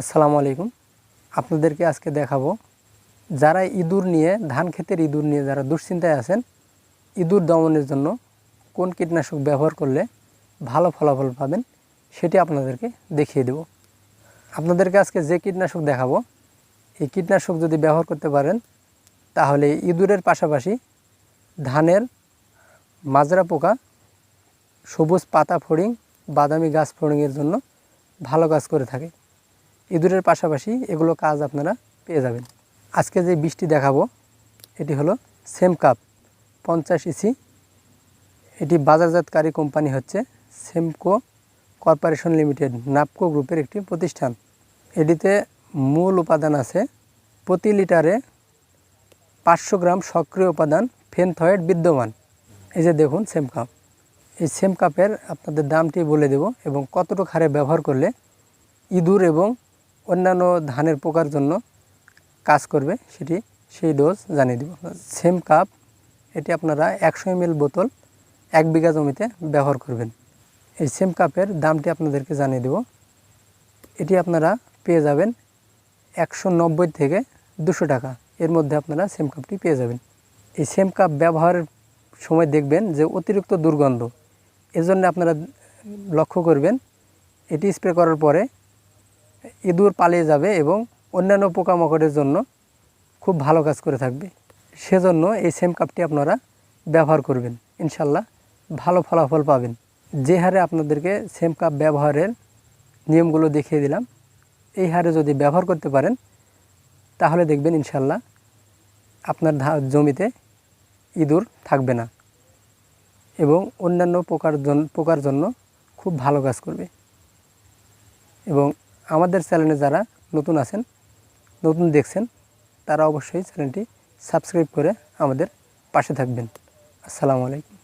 আসসালামু আলাইকুম। আপনাদেরকে আজকে দেখাবো যারা ইঁদুর নিয়ে, ধান ক্ষেতের ইঁদুর নিয়ে যারা দুশ্চিন্তায় আছেন, ইঁদুর দমনের জন্য কোন কীটনাশক ব্যবহার করলে ভালো ফলাফল পাবেন সেটি আপনাদেরকে দেখিয়ে দেব। আপনাদেরকে আজকে যে কীটনাশক দেখাবো, এই কীটনাশক যদি ব্যবহার করতে পারেন, তাহলে ইঁদুরের পাশাপাশি ধানের মাজরা পোকা, সবুজ পাতা ফড়িং, বাদামি গাছ ফড়িংয়ের জন্য ভালো কাজ করে থাকে। ইঁদুরের পাশাপাশি এগুলো কাজ আপনারা পেয়ে যাবেন। আজকে যে বৃষ্টি দেখাবো, এটি হলো সেম কাপ, পঞ্চাশ ইসি। এটি বাজারজাতকারী কোম্পানি হচ্ছে সেমকো কর্পোরেশন লিমিটেড, নাপকো গ্রুপের একটি প্রতিষ্ঠান। এটিতে মূল উপাদান আছে প্রতি লিটারে পাঁচশো গ্রাম সক্রিয় উপাদান ফেনথয়েড বিদ্যমান। এই যে দেখুন সেম কাপ। এই সেম কাপের আপনাদের দামটি বলে দেব এবং কতটুকু হারে ব্যবহার করলে ইঁদুর এবং অন্যান্য ধানের পোকার জন্য কাজ করবে সেটি সেই ডোজ জানিয়ে দেব। সেম কাপ এটি আপনারা একশো এমএল বোতল এক বিঘা জমিতে ব্যবহার করবেন। এই সেম কাপের দামটি আপনাদেরকে জানিয়ে দেব। এটি আপনারা পেয়ে যাবেন একশো নব্বই থেকে দুশো টাকা। এর মধ্যে আপনারা সেম কাপটি পেয়ে যাবেন। এই সেম কাপ ব্যবহারের সময় দেখবেন যে অতিরিক্ত দুর্গন্ধ। এজন্য আপনারা লক্ষ্য করবেন, এটি স্প্রে করার পরে ইঁদুর পালিয়ে যাবে এবং অন্যান্য পোকামাকড়ের জন্য খুব ভালো কাজ করে থাকবে। সেজন্য এই সেম কাপটি আপনারা ব্যবহার করবেন। ইনশাল্লাহ ভালো ফলাফল পাবেন। যে হারে আপনাদেরকে সেম কাপ ব্যবহারের নিয়মগুলো দেখিয়ে দিলাম, এই হারে যদি ব্যবহার করতে পারেন, তাহলে দেখবেন ইনশাল্লাহ আপনার জমিতে ইঁদুর থাকবে না এবং অন্যান্য পোকার জন্য পোকার জন্য খুব ভালো কাজ করবে। এবং আমাদের চ্যানেলে যারা নতুন আছেন, নতুন দেখছেন, তারা অবশ্যই চ্যানেলটি সাবস্ক্রাইব করে আমাদের পাশে থাকবেন। আসসালামু আলাইকুম।